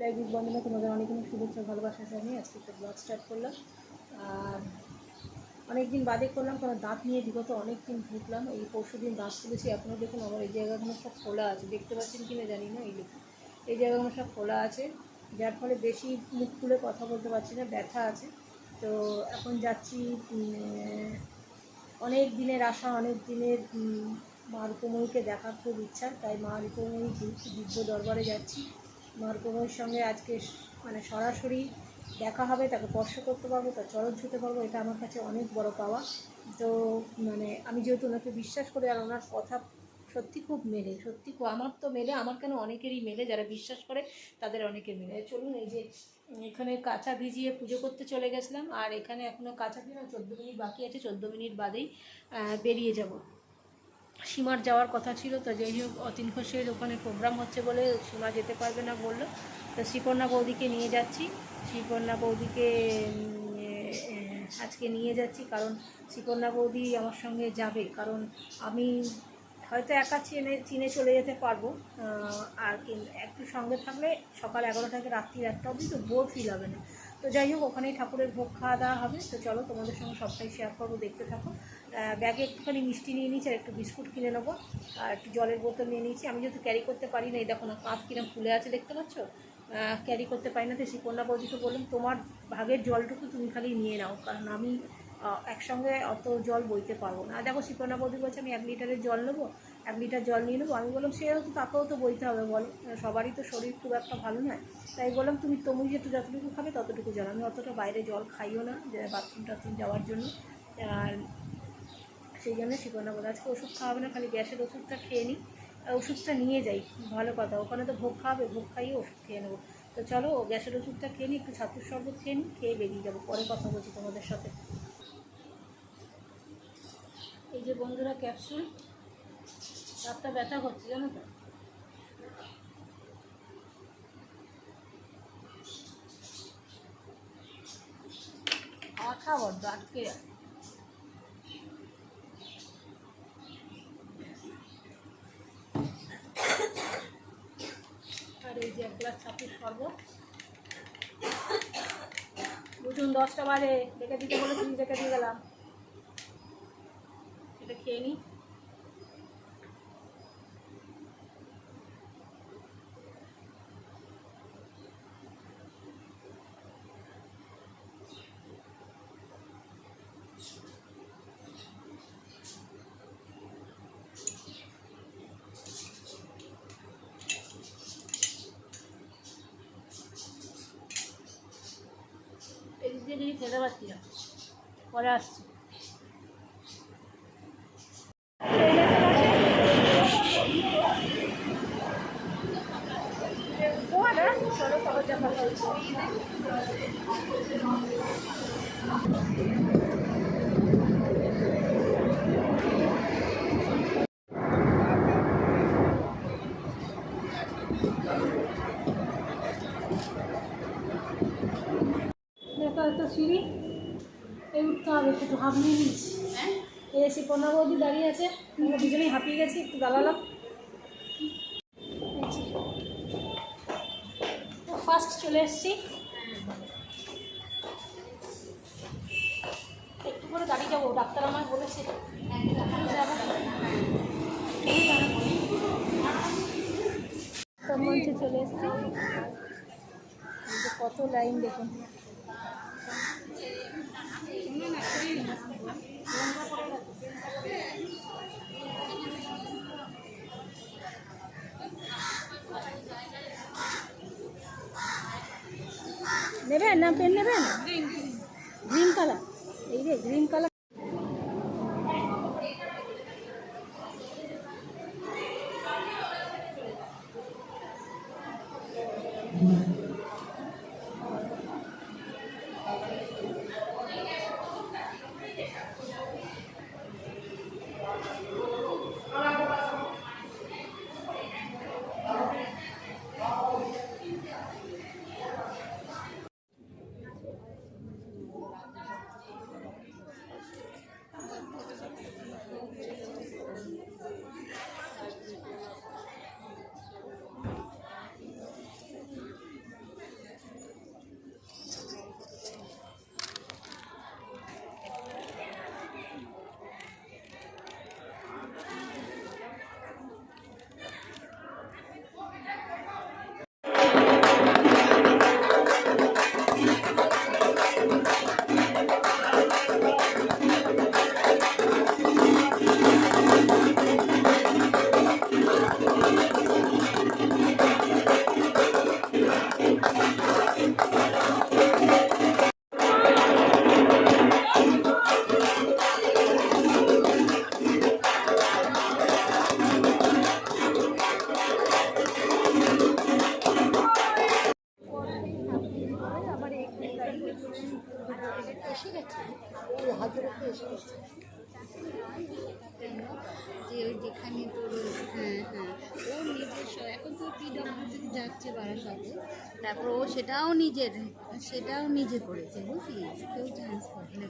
Live বন্ধুরা তোমাদের অনেক অনেক শুভেচ্ছা ভালোবাসা জানিয়ে আজকে একটা ব্লগ স্টার্ট করলাম। আর অনেক দিন বাদে করলাম, কারণ দাঁত নিয়ে বিগত অনেক দিন ভুগলাম এই পরশু দিন দাঁত তুলেছি এখনও দেখুন আমার এই জায়গাগুলো সব খোলা আছে। দেখতে পাচ্ছেন কি না জানি না, এই দেখুন। এই জায়গাগুলো সব খোলা আছে, যার ফলে বেশি মুখ খুলে কথা বলতে পারছি না, ব্যথা আছে। তো এখন যাচ্ছি অনেক দিনের আশা, অনেক দিনের মা রূপময়ীকে দেখার খুব ইচ্ছা, তাই মা রূপময়ী দিব্য দরবারে যাচ্ছি। মা রূপময়ীর সঙ্গে আজকে মানে সরাসরি দেখা হবে, তাকে স্পর্শ করতে পারব, তার চরণ ছুতে পারব, এটা আমার কাছে অনেক বড় পাওয়া। তো মানে আমি যেহেতু ওনাকে বিশ্বাস করি আর ওনার কথা সত্যি খুব মেলে, সত্যি খুব, আমার তো মেলে, আমার কেন অনেকেরই মেলে, যারা বিশ্বাস করে তাদের অনেকের মেলে। চলুন, এই যে এখানে কাঁচা ভিজিয়ে পুজো করতে চলে গেছিলাম, আর এখানে এখনও কাঁচা ভিজা চোদ্দ মিনিট বাকি আছে, চোদ্দ মিনিট বাদেই বেরিয়ে যাব। সীমার যাওয়ার কথা ছিল, তো যাই হোক, অতীন ঘোষের ওখানে প্রোগ্রাম হচ্ছে বলে সীমা যেতে পারবে না বলল। তো শ্রীপর্ণা বৌদিকে নিয়ে যাচ্ছি। শ্রীপর্ণা বৌদিকে আজকে নিয়ে যাচ্ছি কারণ শ্রীপর্ণা বৌদি আমার সঙ্গে যাবে। কারণ আমি হয়তো একা চিনে চিনে চলে যেতে পারব আর একটু সঙ্গে থাকলে সকাল এগারোটা থেকে রাত্রি একটা অবধি তো বোর ফিল হবে না। তো যাই হোক, ওখানেই ঠাকুরের ভোগ খাওয়া দাওয়া হবে। তো চলো তোমাদের সঙ্গে সবটাই শেয়ার করব, দেখতে থাকো। ব্যাগে একটুখানি মিষ্টি নিয়ে নিয়েছি আর একটু বিস্কুট কিনে নেব। আর একটু জলের বোতল নিয়ে নিয়েছি। আমি যেহেতু ক্যারি করতে পারি না এই দেখো না কাঁচ কিরম ফুলে আছে, দেখতে পাচ্ছ? ক্যারি করতে পারি না, তো শ্রীকন্যা বৌদিকে বললাম, তোমার ভাগের জলটুকু তুমি খালি নিয়ে নাও, কারণ আমি একসঙ্গে অত জল বইতে পারব না। দেখো শ্রীকন্যা বৌদি বলছে, আমি এক লিটারের জল নেব, এক লিটার জল নিয়ে নেব। আমি বললাম, সেও তো তাকেও তো বইতে হবে, বলো। সবারই তো শরীর খুব একটা ভালো নয়। তাই বললাম, তুমি তুমি যেহেতু যতটুকু খাবে ততটুকু জল। আমি অতটা বাইরে জল খাইও না বাথরুম টাথরুম যাওয়ার জন্য। আর সেই জন্য শিকনা বলে। আজকে ওষুধ খাওয়াবে না, খালি গ্যাসের ওষুধটা খেয়ে নিই। ওষুধটা নিয়ে যাই, ভালো কথা। ওখানে তো ভোগ খাওয়াবে, ভোগ খাইয়ে ওষুধ খেয়ে নেব। তো চলো, গ্যাসের ওষুধটা খেয়ে নিই, একটু ছাতুর শরবত খেয়ে নিই, খেয়ে বেরিয়ে যাব। পরে কথা বলছি তোমাদের সাথে। এই যে বন্ধুরা ক্যাপসুল, রাতটা ব্যথা করছে, জানো তো? আঠা বড্ড, আটকে যায় এই যে এক গ্লাস ছাপির শরবত। বুঝুন দশটা বাজে রেখে দিতে বলে তুমি রেখে দিয়ে গেলাম। এটা খেয়ে নিই এদিক খেতে পারছি না। পরে আসছি চলো খবর দেখা হয়েছে দেখো একটা সিঁড়ি এই উঠতে হবে একটু হাঁপিয়ে নিয়েছি এই এসে পনেরো বৌদি দাঁড়িয়ে আছে আমরা দুজনেই হাঁপিয়ে গেছি একটু দাঁড়ালাম। ফার্স্ট চলে এসছি। একটু করে দাঁড়িয়ে যাব ডাক্তার আমায় বলেছে। চলে এসেছি। কত লাইন দেখুন। নেবেন না পেন নেবেন গ্রিন কালার এই রে গ্রিন কালার নিজের সেটাও নিজে করেছে বুঝলি? কেউ চান্স করে না।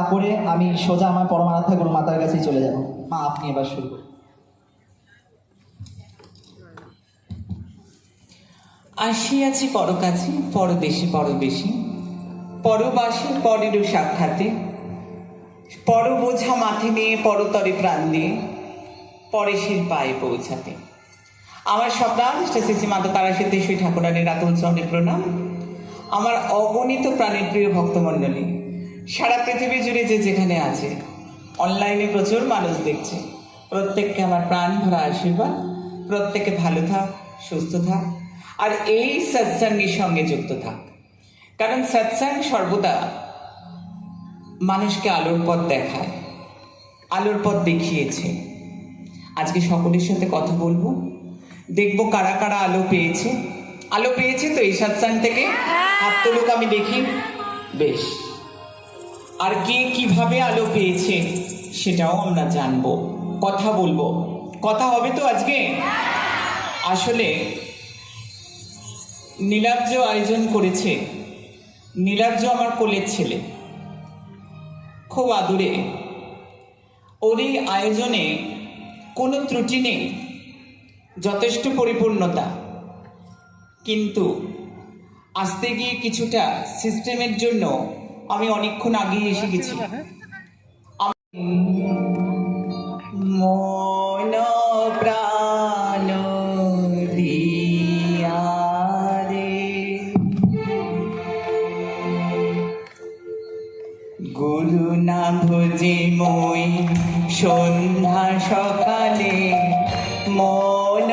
না করে আমি সোজা আমার পরমারাধ্যা গুরু মাতার কাছেই চলে যাব। মা, আপনি এবার শুরু করুন। আসিয়াছি পরকাছে, পরদেশে পরবেশী, পরবাসী পরেরও সাক্ষাতে পর বোঝা মাথে নিয়ে পরতরে প্রাণ দিয়ে পরেশের পায়ে পৌঁছাতে। আমার স্বপ্নান শ্রী মাতা তারা সিদ্ধেশ্বরী ঠাকুরানের রাতুল চরণে প্রণাম। আমার অগণিত প্রাণের প্রিয় ভক্তমণ্ডলী সারা পৃথিবী জুড়ে যে যেখানে আছে অনলাইনে প্রচুর মানুষ দেখছে। প্রত্যেককে আমার প্রাণ ভরা আশীর্বাদ। প্রত্যেকে ভালো থাক সুস্থ থাক আর এই সৎসঙ্গের সঙ্গে যুক্ত থাক। কারণ সৎসঙ্গ সর্বদা মানুষকে আলোর পথ দেখায় আলোর পথ দেখিয়েছে। আজকে সকলের সাথে কথা বলব। দেখব কারা কারা আলো পেয়েছে। আলো পেয়েছে তো এই সৎসঙ্গ থেকে? হাত তুলুক আমি দেখি। বেশ। আর কে কীভাবে আলো পেয়েছে সেটাও আমরা জানব। কথা বলব। কথা হবে তো আজকে? আসলে নীলাব্জ আয়োজন করেছে। নীলাব্জ আমার কোলের ছেলে। খুব আদুরে। ওর এই আয়োজনে কোনো ত্রুটি নেই। যথেষ্ট পরিপূর্ণতা। কিন্তু আসতে গিয়ে কিছুটা সিস্টেমের জন্য আমি অনেকক্ষণ আগেই এসে গেছি। হ্যাঁ। মন প্রাণ দিয়া রে গুরু না ভোজে মই সন্ধ্যা সকালে মন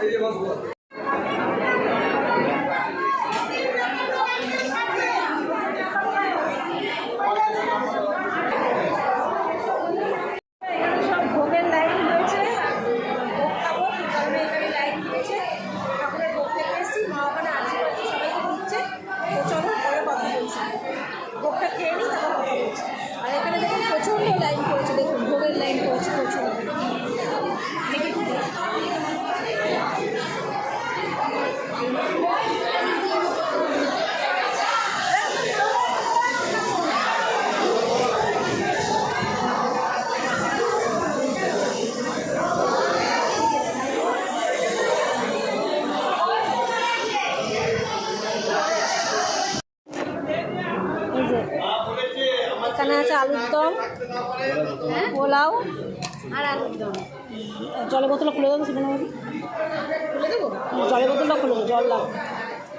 这地方熟了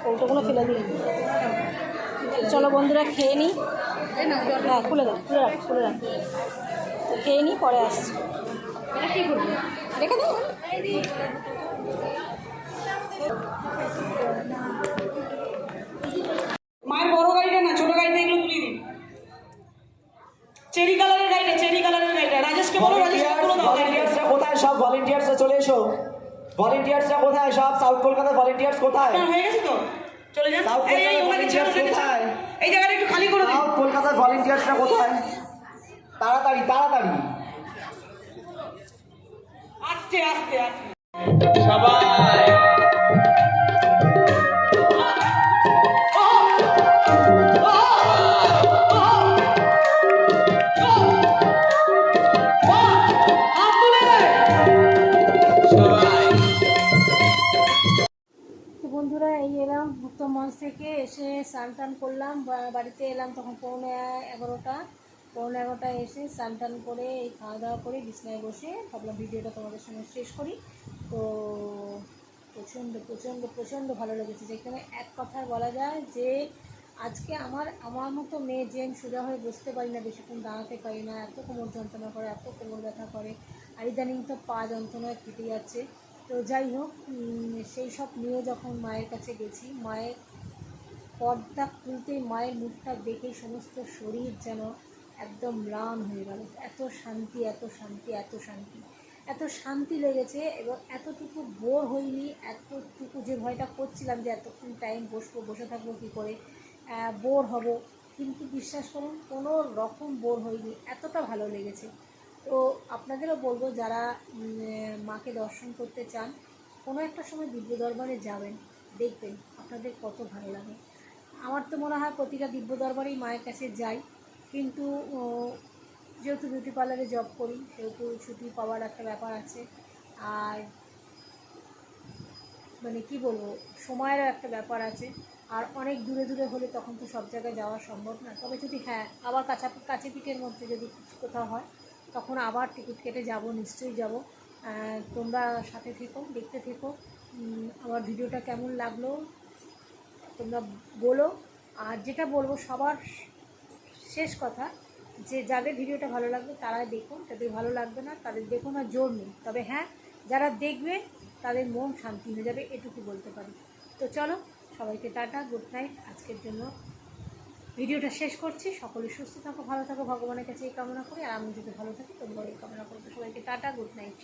কৌটোগুলো ফেলে দিই চলো বন্ধুরা খেয়ে নিই না খুলে দাও খুলে রাখ খুলে রাখ। খেয়ে নিই পরে আসছি। রেখে দাও মায়ের বড় গাড়িটা না ছোট গাড়িটা এগুলো তুলে দিন। চেরি কালারের গাড়িটা চেরি কালারের গাড়িটা। রাজেশকে বলো রাজেশকে বলো দাও কোথায় সব ভলেন্টিয়ার্সরা চলে এসো? ভলান্টিয়ার্সরা কোথায় সব? সাউথ কলকাতা ভলেন্টিয়ার্স কোথায়? হ্যাঁ, হয়ে গেছে তো। চলে যান। সাউথ কলকাতা এই জায়গাটা একটু খালি করে দিন। সাউথ কলকাতা ভলেন্টিয়ার্সরা কোথায়? তাড়াতাড়ি তাড়াতাড়ি। আস্তে আস্তে আস্তে সবাই। বাড়িতে এলাম তখন পৌনে এগারোটা। পৌনে এগারোটায় এসে স্নান টান করে, এই খাওয়া দাওয়া করে বিছনায় বসে ভাবলাম ভিডিওটা তোমাদের সঙ্গে শেষ করি। তো প্রচণ্ড প্রচণ্ড প্রচণ্ড ভালো লেগেছে যেখানে এক কথায় বলা যায় যে আজকে আমার আমার মতো মেয়ে যে আমি সোজা হয়ে বসতে পারি না, বেশিক্ষণ দাঁড়াতে পারি না, এত কোমর যন্ত্রণা করে, এত কোমর ব্যথা করে, আর ইদানিং তো পা যন্ত্রণায় ফেটে যাচ্ছে। তো যাই হোক সেই সব নিয়ে যখন মায়ের কাছে গেছি, মায়ের পর্দা খুলতেই মায়ের মুখটা দেখে সমস্ত শরীর যেন একদম ম্লান হয়ে গেল। এত শান্তি এত শান্তি এত শান্তি। এত শান্তি লেগেছে এবং এতটুকু বোর হইনি এতটুকু যে ভয়টা করছিলাম যে এতক্ষণ টাইম বসবো, বসে থাকব কী করে বোর হব। কিন্তু বিশ্বাস করুন, কোনো রকম বোর হয়নি, এতটা ভালো লেগেছে। তো আপনাদেরও বলব, যারা মাকে দর্শন করতে চান, কোনো একটা সময় দিব্য দরবারে যাবেন, দেখবেন আপনাদের কত ভালো লাগে। আমার তো মনে হয় প্রতিটা দিব্য দরবারেই মায়ের কাছে যাই। কিন্তু যেহেতু বিউটি পার্লারে জব করি, সেহেতু ছুটি পাওয়ার একটা ব্যাপার আছে। আর মানে কি বলব, সময়েরও একটা ব্যাপার আছে। আর অনেক দূরে দূরে হলে তখন তো সব জায়গায় যাওয়া সম্ভব না। তবে যদি হ্যাঁ আবার কাছা, কাছে পিঠের মধ্যে যদি কোথাও হয়, তখন আবার টিকিট কেটে যাব, নিশ্চয়ই যাব। তোমরা সাথে থেকো, দেখতে থেকো। আমার ভিডিওটা কেমন লাগল? তোমরা বলো। আর যেটা বলব সবার শেষ কথা, যে যাদের ভিডিওটা ভালো লাগবে তারাই দেখুন, যাদের ভালো লাগবে না তাদের দেখো না জোর নেই। তবে হ্যাঁ যারা দেখবে তাদের মন শান্তি হয়ে যাবে, এটুকু বলতে পারি। তো চলো, সবাইকে টাটা গুড নাইট আজকের জন্য ভিডিওটা শেষ করছি। সকলে সুস্থ থাকো, ভালো থাকো, ভগবানের কাছে এই কামনা করি। আর আমি যদি ভালো থাকি, তোমরাও এই কামনা করব সবাইকে টাটা গুড নাইট